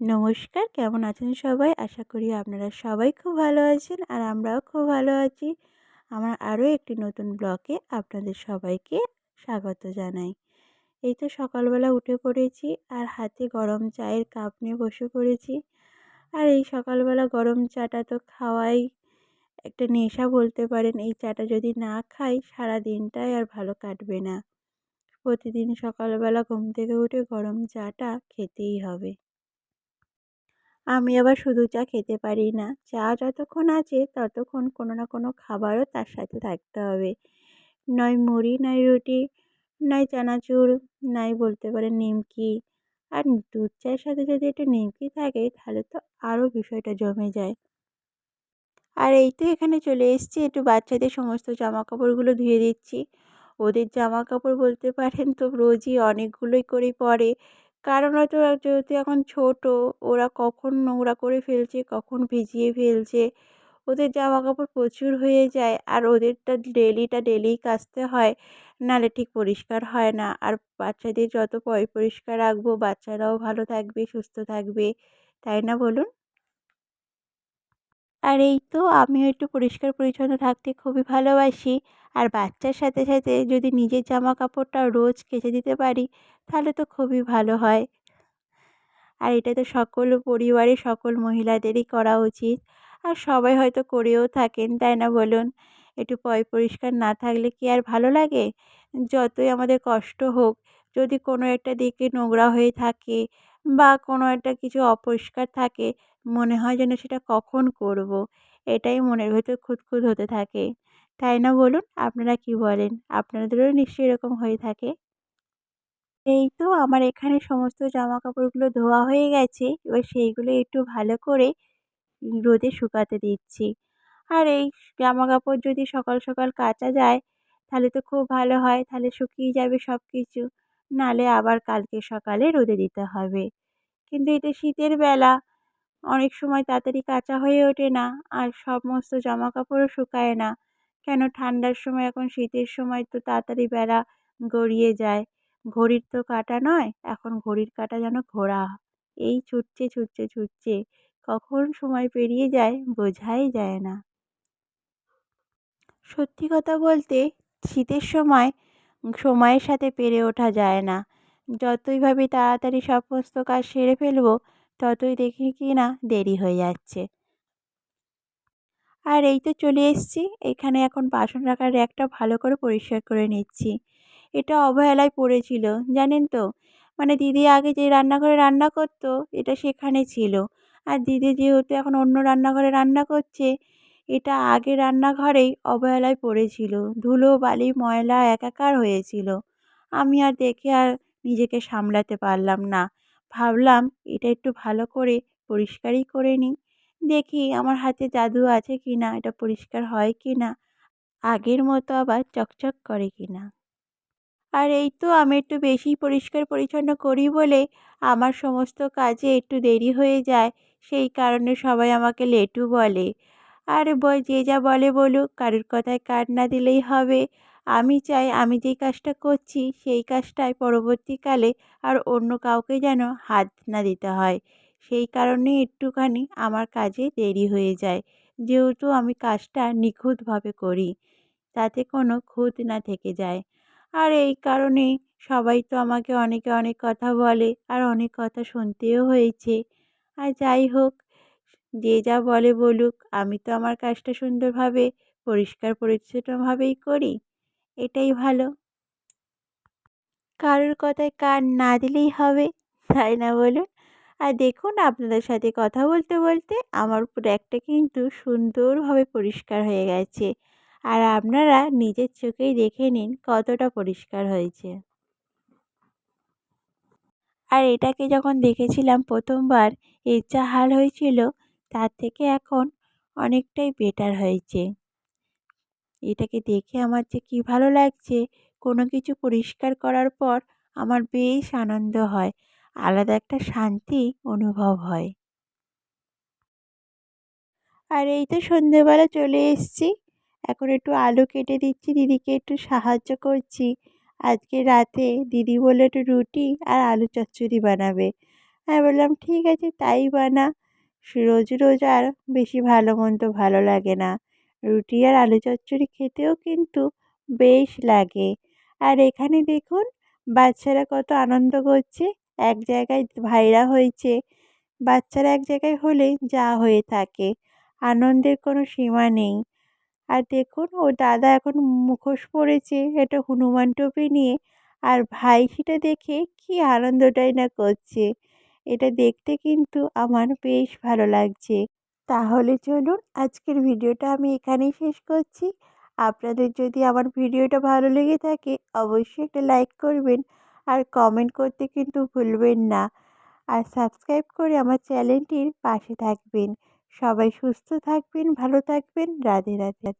নমস্কার, কেমন আছেন সবাই? আশা করি আপনারা সবাই খুব ভালো আছেন আর আমরাও খুব ভালো আছি। আমার আরও একটি নতুন ব্লগে আপনাদের সবাইকে স্বাগত জানাই। এই তো সকালবেলা উঠে পড়েছি আর হাতে গরম চায়ের কাপ নিয়ে বসে পড়েছি। আর এই সকালবেলা গরম চাটা তো খাওয়াই একটা নেশা বলতে পারেন। এই চাটা যদি না খাই সারা দিনটাই আর ভালো কাটবে না। প্রতিদিন সকালবেলা ঘুম থেকে উঠে গরম চাটা খেতেই হবে। আমি আবার শুধু চা খেতে পারি না। চা যতক্ষণ আছে ততক্ষণ কোনো না কোনো খাবারও তার সাথে থাকতে হবে। নয় মুড়ি, নয় রুটি, নয় চানাচুর, নয় বলতে পারেন নিমকি। আর দুধ চায়ের সাথে যদি একটু নিমকি থাকে তাহলে তো আরও বিষয়টা জমে যায়। আর এই তো এখানে চলে এসেছি, একটু বাচ্চাদের সমস্ত জামা কাপড়গুলো ধুয়ে দিচ্ছি। ওদের জামা কাপড় বলতে পারেন তো রোজই অনেকগুলোই করে পরে। কারণ হয়তো যেহেতু এখন ছোটো, ওরা কখন নোংরা করে ফেলছে, কখন ভিজিয়ে ফেলছে, ওদের জামা কাপড় প্রচুর হয়ে যায় আর ওদেরটা ডেলিটা ডেলিই কাচতে হয় নাহলে ঠিক পরিষ্কার হয় না। আর বাচ্চাদের যত পরিষ্কার রাখব, বাচ্চারাও ভালো থাকবে, সুস্থ থাকবে, তাই না বলুন? আর এই তো আমিও একটু পরিষ্কার পরিচ্ছন্ন থাকতে খুবই ভালোবাসি। আর বাচ্চার সাথে সাথে যদি নিজের জামা কাপড়টা রোজ কেচে দিতে পারি, তাহলে তো খুবই ভালো হয়। আর এটা তো সকল পরিবারের সকল মহিলাদেরই করা উচিত। আর সবাই হয়তো করেও থাকেন, তাই না বলুন? একটু পয় পরিষ্কার না থাকলে কি আর ভালো লাগে? যতই আমাদের কষ্ট হোক, যদি কোনো একটা দিকে নোংরা হয়ে থাকে বা কোনো একটা কিছু অপরিষ্কার থাকে, মনে হয় যেন সেটা কখন করব। এটাই মনের ভেতর খুঁতখুঁত হতে থাকে। তাই না বলুন? আপনারা কি বলেন? আপনাদেরও নিশ্চয়ই এরকম হয়ে থাকে। এই তো আমার এখানে সমস্ত জামা কাপড়গুলো ধোয়া হয়ে গেছে। এবার সেইগুলো একটু ভালো করে রোদে শুকাতে দিচ্ছি। আর এই জামা কাপড় যদি সকাল সকাল কাচা যায়, তাহলে তো খুব ভালো হয়। তাহলে শুকিয়ে যাবে সব কিছু নাহলে আবার কালকে সকালে রোদে দিতে হবে। কিন্তু এটা শীতের বেলা, অনেক সময় তাড়াতাড়ি কাচা হয়ে ওঠে না। আর সমস্ত জামা কাপড়ও শুকায় না। কেন ঠান্ডার সময়? এখন শীতের সময় তো তাড়াতাড়ি বেলা গড়িয়ে যায়। ঘড়ির তো কাঁটা নয়, এখন ঘড়ির কাঁটা যেন ঘোরা এই ছুটছে ছুটছে ছুটছে। কখন সময় পেরিয়ে যায় বোঝাই যায় না। সত্যি কথা বলতে শীতের সময় সময়ের সাথে পেরে ওঠা যায় না। যতই ভাবি তাড়াতাড়ি সমস্ত কাজ সেরে ফেলব, ততই দেখি কি না দেরি হয়ে যাচ্ছে। আর এই তো চলে এসেছি। এখানে এখন বাসন রাখার র্যাকটা ভালো করে পরিষ্কার করে নিচ্ছি। এটা অবহেলায় পড়েছিল, জানেন তো? মানে দিদি আগে যে রান্নাঘরে রান্না করতো, এটা সেখানে ছিল। আর দিদি যেহেতু এখন অন্য রান্নাঘরে রান্না করছে, এটা আগে রান্নাঘরেই অবহেলায় পড়েছিল। ধুলো, বালি, ময়লা একাকার হয়েছিল। আমি আর দেখে আর নিজেকে সামলাতে পারলাম না। ভাবলাম এটা একটু ভালো করে পরিষ্কারই করে নিই। দেখি আমার হাতে জাদু আছে কি না এটা পরিষ্কার হয় কি না আগের মতো আবার চকচক করে কি না আর এই তো আমি একটু বেশি পরিষ্কার পরিচ্ছন্ন করি বলে আমার সমস্ত কাজে একটু দেরি হয়ে যায়, সেই কারণে সবাই আমাকে লেটু বলে। আর যে যা বলে বলুক, কারোর কথায় কাট না দিলেই হবে। আমি চাই আমি যেই কাজটা করছি, সেই কাজটায় পরবর্তীকালে আর অন্য কাউকে যেন হাত না দিতে হয়। সেই কারণে একটুখানি আমার কাজে দেরি হয়ে যায়। যেহেতু আমি কাজটা নিখুঁতভাবে করি, তাতে কোনো খুঁত না থেকে যায়। আর এই কারণেই সবাই তো আমাকে অনেকে অনেক কথা বলে আর অনেক কথা শুনতেও হয়েছে। আর যাই হোক, যে যা বলে বলুক, আমি তো আমার কাজটা সুন্দরভাবে, পরিষ্কার পরিচ্ছন্নভাবেই করি। এটাই ভালো। কারোর কথায় কান না দিলেই হবে, তাই না বলুন? আর দেখুন আপনাদের সাথে কথা বলতে বলতে আমার একটা কিন্তু সুন্দরভাবে পরিষ্কার হয়ে গেছে। আর আপনারা নিজের চোখেই দেখে নিন কতটা পরিষ্কার হয়েছে। আর এটাকে যখন দেখেছিলাম প্রথমবার, এর যা হাল হয়েছিল তার থেকে এখন অনেকটাই বেটার হয়েছে। এটাকে দেখে আমার যে কী ভালো লাগছে, কোনো কিছু পরিষ্কার করার পর আমার বেশ আনন্দ হয়। আলাদা একটা শান্তি অনুভব হয়। আর এই তো সন্ধেবেলা চলে এসেছি। এখন একটু আলু কেটে দিচ্ছি, দিদিকে একটু সাহায্য করছি। আজকে রাতে দিদি বলল একটু রুটি আর আলু চচ্চড়ি বানাবে। আমি বললাম, ঠিক আছে, তাই বানা। রোজ রোজ আর বেশি ভালো মন্দ ভালো লাগে না। রুটি আর আলু চচ্চড়ি খেতেও কিন্তু বেশ লাগে। আর এখানে দেখুন, বাচ্চারা কত আনন্দ করছে। এক জায়গায় ভাইরা হয়েছে, বাচ্চারা এক জায়গায় হলে যা হয়ে থাকে। আনন্দের কোনো সীমা নেই। আর দেখুন ও দাদা এখন মুখোশ পরেছে একটা হনুমান টুপি নিয়ে। আর ভাই সেটা দেখে কী আনন্দটাই না করছে। এটা দেখতে কিন্তু আমার বেশ ভালো লাগছে। তাহলে চলুন, আজকের ভিডিওটা আমি এখানেই শেষ করছি। আপনাদের যদি আমার ভিডিওটা ভালো লেগে থাকে, অবশ্যই একটা লাইক করবেন। আর কমেন্ট করতে কিন্তু ভুলবেন না। আর সাবস্ক্রাইব করে আমার চ্যানেলটির পাশে থাকবেন। সবাই সুস্থ থাকবেন, ভালো থাকবেন। রাধে রাধে।